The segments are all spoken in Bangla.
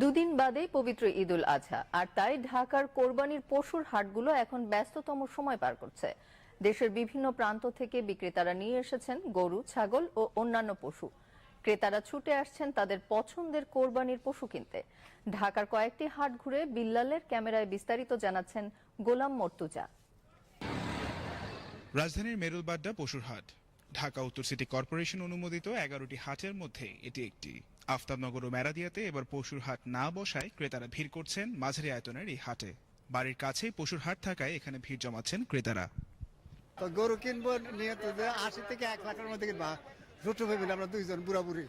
দুদিন বাদেই পবিত্র ঈদুল আজহা। আর তাই ঢাকার কোরবানির পশুর হাটগুলো এখন ব্যস্ততম সময় পার করছে। দেশের বিভিন্ন প্রান্ত থেকে বিক্রেতারা নিয়ে এসেছেন গরু, ছাগল ও অন্যান্য পশু। ক্রেতারা ছুটে আসছেন তাদের পছন্দের কোরবানির পশু কিনতে। ঢাকার কয়েকটি হাট ঘুরে বিল্লালের ক্যামেরায় বিস্তারিত জানাচ্ছেন গোলাম মর্তুজা। রাজধানীর মেরুলবাড্ডা পশুর হাট। ঢাকা উত্তর সিটি কর্পোরেশন অনুমোদিত এগারোটি হাটের মধ্যে এটি একটি। আফতাবনগর ও মেরাদিয়াতে এবার পশুর হাট না বসায় ক্রেতারা ভিড় করছেন মাঝারি আয়তনের এই হাটে। বাড়ির কাছেই পশুর হাট থাকায় এখানে ভিড় জমাচ্ছেন ক্রেতারা। তো গরু কিনবো নিয়ে তো আশি থেকে এক লাখের মধ্যে কিনবা। ছোট আমরা দুইজন বুড়া বুড়ি।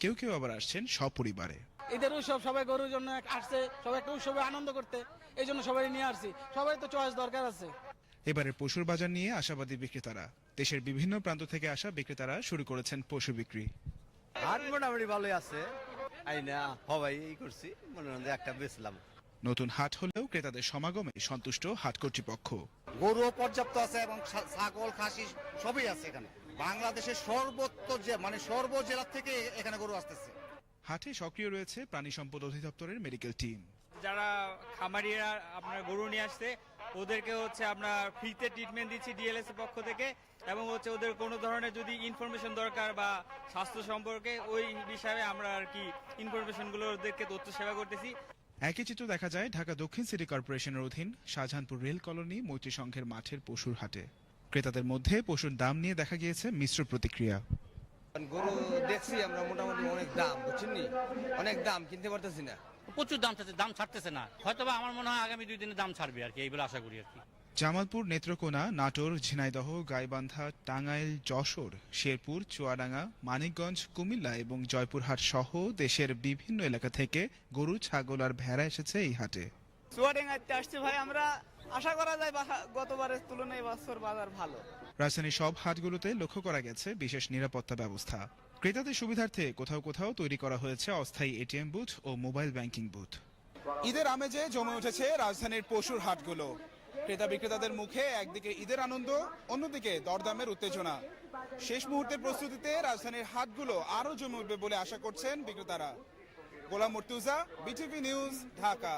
কেউ কেউ আবার আসছেন সপরিবারে। ঈদের উৎসব সবাই গরুর জন্য আসছে সবাই একটা উৎসবে আনন্দ করতে। এই জন্য সবাই নিয়ে আসছি। সবাই তো চয়েস দরকার আছে। এবারে পশুর বাজার নিয়ে আশাবাদী বিক্রেতারা। দেশের বিভিন্ন প্রান্ত থেকে আসা বিক্রেতারা শুরু করেছেন পশু বিক্রি। হাট মোটামুটি ভালোই আছে। আই না হবাই এই করছি। মনে হয় একটা বেচলাম। নতুন হাট হলেও ক্রেতাদের সমাগমে সন্তুষ্ট হাট কর্তৃপক্ষ। গরু পর্যাপ্ত আছে এবং ছাগল খাসি সবই আছে এখানে। বাংলাদেশের সর্বত্র যে মানে সর্ব জেলা থেকে এখানে গরু আসতেছে। হাটে সক্রিয় রয়েছে প্রাণী সম্পদ অধিদপ্তরের মেডিকেল টিম। যারা খামারিরা আপনার গরু নিয়ে আসছে ওদেরকে হচ্ছে আপনার ফ্রিতে ট্রিটমেন্ট দিচ্ছি ডিএলএস এর পক্ষ থেকে এবং হচ্ছে ওদের কোনো ধরনের যদি ইনফরমেশন দরকার বা স্বাস্থ্য সম্পর্কে ওই বিষয়ে আমরা আর কি ইনফরমেশনগুলো ওদেরকে তথ্য সেবা করতেছি। একই চিত্র দেখা যায় ঢাকা দক্ষিণ সিটি কর্পোরেশনের অধীন শাহজাহানপুর রেল কলোনি মৈত্রী সংঘের মাঠের পশুর হাটে। ক্রেতাদের মধ্যে পশুর দাম নিয়ে দেখা গিয়েছে মিশ্র প্রতিক্রিয়া। গরু দেখছি আমরা মোটামুটি অনেক দাম বুঝছেন অনেক দাম কিনতে পারতেছি না। প্রচুর দাম চাচ্ছে দাম ছাড়তেছে না। হয়তো বা আমার মনে হয় আগামী দুই দিনে দাম ছাড়বে আর কি এইগুলো আশা করি আর কি। জামালপুর নেত্রকোনা নাটোর ঝিনাইদহ গাইবান্ধা টাঙ্গাইল যশোর শেরপুর চুয়াডাঙ্গা মানিকগঞ্জ কুমিল্লা এবং জয়পুরহাট সহ দেশের বিভিন্ন এলাকা থেকে গরু ছাগল আর ভেড়া এসেছে এই হাটে। চুয়াডাঙ্গাতে আসছে ভাই আমরা আশা করা যায় বা- গতবারের তুলনায় বছর বাজার ভালো। রাজধানীর সব হাটগুলোতে লক্ষ্য করা গেছে বিশেষ নিরাপত্তা ব্যবস্থা। ক্রেতাদের সুবিধার্থে কোথাও কোথাও তৈরি করা হয়েছে অস্থায়ী এটিএম বুথ ও মোবাইল ব্যাংকিং বুথ। ঈদের আমেজে জমে উঠেছে রাজধানীর পশুর হাটগুলো। ক্রেতা বিক্রেতাদের মুখে একদিকে ঈদের আনন্দ, অন্যদিকে দরদামের উত্তেজনা। শেষ মুহূর্তের প্রস্তুতিতে রাজধানীর হাটগুলো আরও জমে উঠবে বলে আশা করছেন বিক্রেতারা। Golam Murtuza, BTV news, Dhaka.